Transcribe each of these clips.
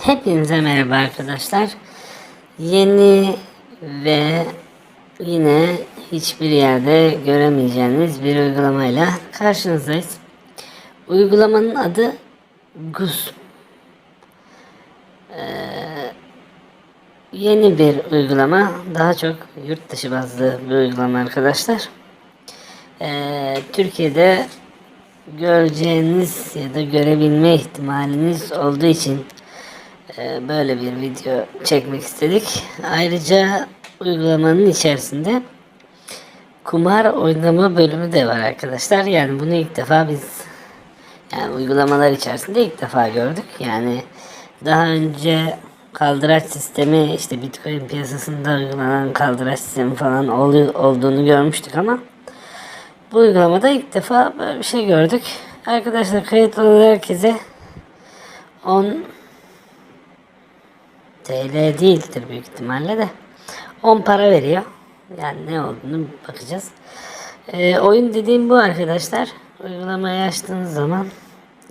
Hepinize merhaba arkadaşlar. Yeni ve yine hiçbir yerde göremeyeceğiniz bir uygulamayla karşınızdayız. Uygulamanın adı GUS. Ee, yeni bir uygulama. Daha çok yurt dışı bazlı bir uygulama arkadaşlar. Ee, Türkiye'de göreceğiniz ya da görebilme ihtimaliniz olduğu için böyle bir video çekmek istedik. Ayrıca uygulamanın içerisinde kumar oynama bölümü de var arkadaşlar. Yani bunu ilk defa biz yani uygulamalar içerisinde ilk defa gördük. Yani daha önce kaldıraç sistemi işte Bitcoin piyasasında uygulanan kaldıraç sistemi falan olu- olduğunu görmüştük ama bu uygulamada ilk defa böyle bir şey gördük. Arkadaşlar kayıt olan herkese 10 TL değildir büyük ihtimalle de 10 para veriyor. Yani ne olduğunu bakacağız. Ee, oyun dediğim bu arkadaşlar. Uygulamayı açtığınız zaman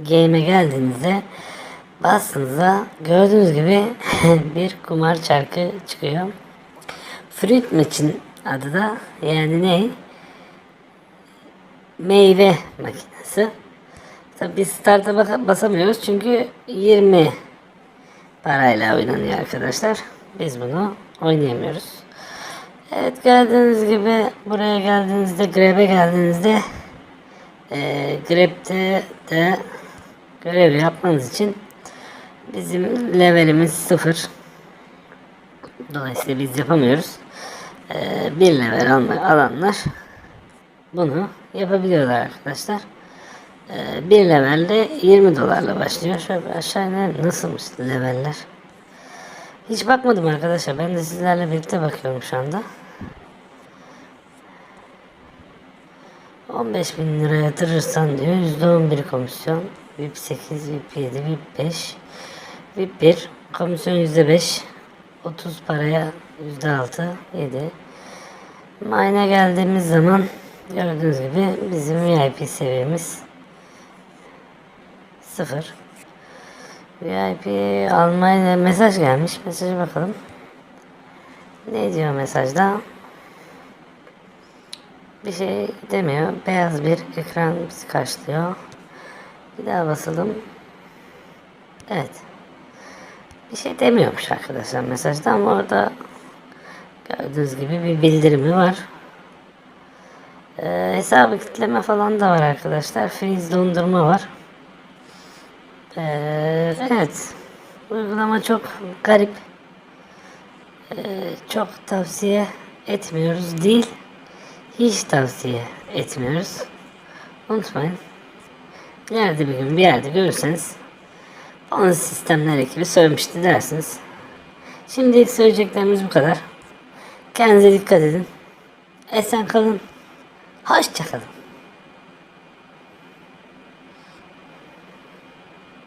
game'e geldiğinizde bastığınızda gördüğünüz gibi bir kumar çarkı çıkıyor. Fruit Match'in adı da yani ne? meyve makinesi. Tabi biz start'a basamıyoruz çünkü 20 parayla oynanıyor arkadaşlar. Biz bunu oynayamıyoruz. Evet gördüğünüz gibi buraya geldiğinizde grab'e geldiğinizde e, grab'de de görev yapmanız için bizim levelimiz sıfır. Dolayısıyla biz yapamıyoruz. E, bir level alanlar bunu yapabiliyorlar arkadaşlar. Ee, bir levelde 20 dolarla başlıyor. Şöyle aşağı iner nasılmış leveller. Hiç bakmadım arkadaşlar. Ben de sizlerle birlikte bakıyorum şu anda. 15 bin lira yatırırsan diyor %11 komisyon. VIP 8, VIP 7, VIP 5, VIP 1, komisyon %5, 30 paraya %6, 7. Mine'a geldiğimiz zaman gördüğünüz gibi bizim VIP seviyemiz 0. VIP almaya mesaj gelmiş. Mesajı bakalım. Ne diyor mesajda? Bir şey demiyor. Beyaz bir ekran bizi karşılıyor. Bir daha basalım. Evet. Bir şey demiyormuş arkadaşlar mesajda ama orada gördüğünüz gibi bir bildirimi var. Ee, hesabı kitleme falan da var arkadaşlar. Freeze dondurma var. Ee, evet. Uygulama çok garip. Ee, çok tavsiye etmiyoruz değil. Hiç tavsiye etmiyoruz. Unutmayın. Nerede bir gün bir yerde görürseniz Bonus sistemler ekibi söylemişti dersiniz. Şimdilik söyleyeceklerimiz bu kadar. Kendinize dikkat edin. Esen kalın. Hoşça kalın.